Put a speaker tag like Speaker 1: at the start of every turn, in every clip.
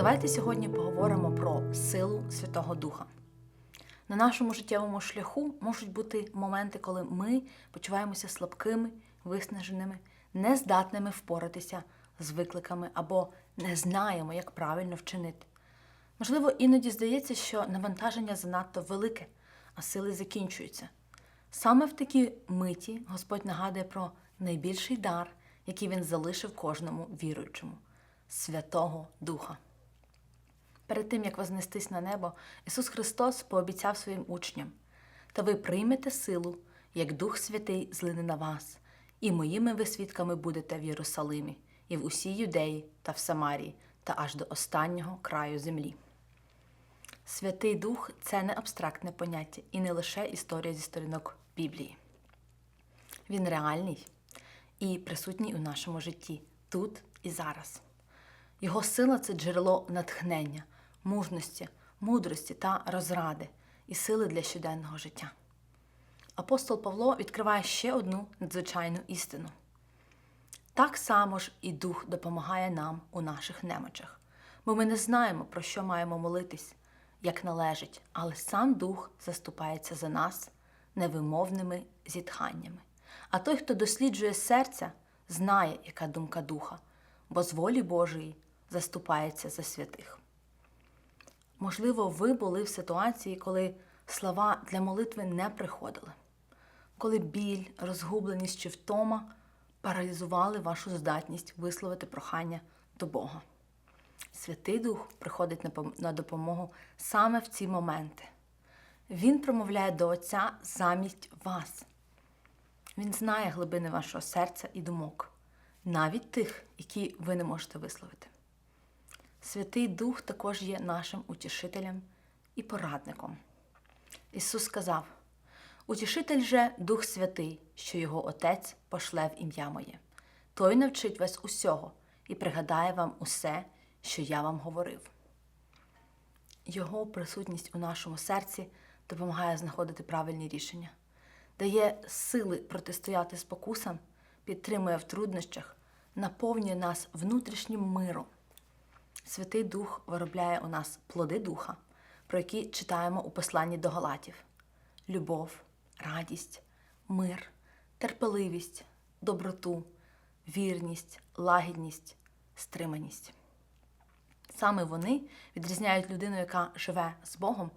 Speaker 1: Давайте сьогодні поговоримо про силу Святого Духа. На нашому життєвому шляху можуть бути моменти, коли ми почуваємося слабкими, виснаженими, нездатними впоратися з викликами або не знаємо, як правильно вчинити. Можливо, іноді здається, що навантаження занадто велике, а сили закінчуються. Саме в такій миті Господь нагадує про найбільший дар, який він залишив кожному віруючому Святого Духа. Перед тим, як вознестись на небо, Ісус Христос пообіцяв своїм учням: та ви приймете силу, як Дух Святий злине на вас, і моїми ви свідками будете в Єрусалимі, і в усій Юдеї та в Самарії, та аж до останнього краю землі. Святий Дух це не абстрактне поняття і не лише історія зі сторінок Біблії. Він реальний і присутній у нашому житті тут і зараз. Його сила це джерело натхнення, мужності, мудрості та розради і сили для щоденного життя. Апостол Павло відкриває ще одну надзвичайну істину. Так само ж і Дух допомагає нам у наших немочах, бо ми не знаємо, про що маємо молитись, як належить, але сам Дух заступається за нас невимовними зітханнями. А той, хто досліджує серця, знає, яка думка духа, бо з волі Божої заступається за святих. Можливо, ви були в ситуації, коли слова для молитви не приходили, коли біль, розгубленість чи втома паралізували вашу здатність висловити прохання до Бога. Святий Дух приходить на допомогу саме в ці моменти. Він промовляє до Отця замість вас. Він знає глибини вашого серця і думок, навіть тих, які ви не можете висловити. Святий Дух також є нашим утішителем і порадником. Ісус сказав: Утішитель же Дух Святий, що його Отець пошле в ім'я моє. Той навчить вас усього і пригадає вам усе, що я вам говорив. Його присутність у нашому серці допомагає знаходити правильні рішення, дає сили протистояти спокусам, підтримує в труднощах, наповнює нас внутрішнім миром. Святий Дух виробляє у нас плоди духа, про які читаємо у посланні до Галатів: любов, радість, мир, терпеливість, доброту, вірність, лагідність, стриманість. Саме вони відрізняють людину, яка живе з Богом,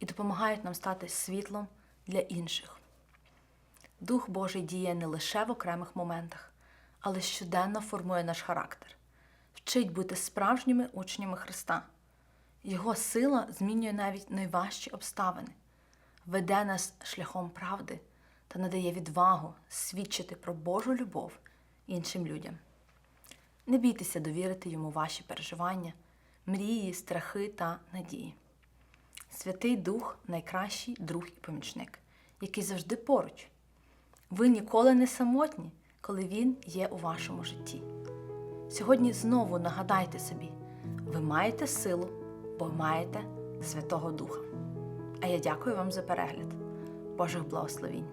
Speaker 1: і допомагають нам стати світлом для інших. Дух Божий діє не лише в окремих моментах, але щоденно формує наш характер, вчить бути справжніми учнями Христа. Його сила змінює навіть найважчі обставини, веде нас шляхом правди та надає відвагу свідчити про Божу любов іншим людям. Не бійтеся довірити йому ваші переживання, мрії, страхи та надії. Святий Дух найкращий друг і помічник, який завжди поруч. Ви ніколи не самотні, коли Він є у вашому житті. Сьогодні знову нагадайте собі, ви маєте силу, бо маєте Святого Духа. А я дякую вам за перегляд. Божих благословінь!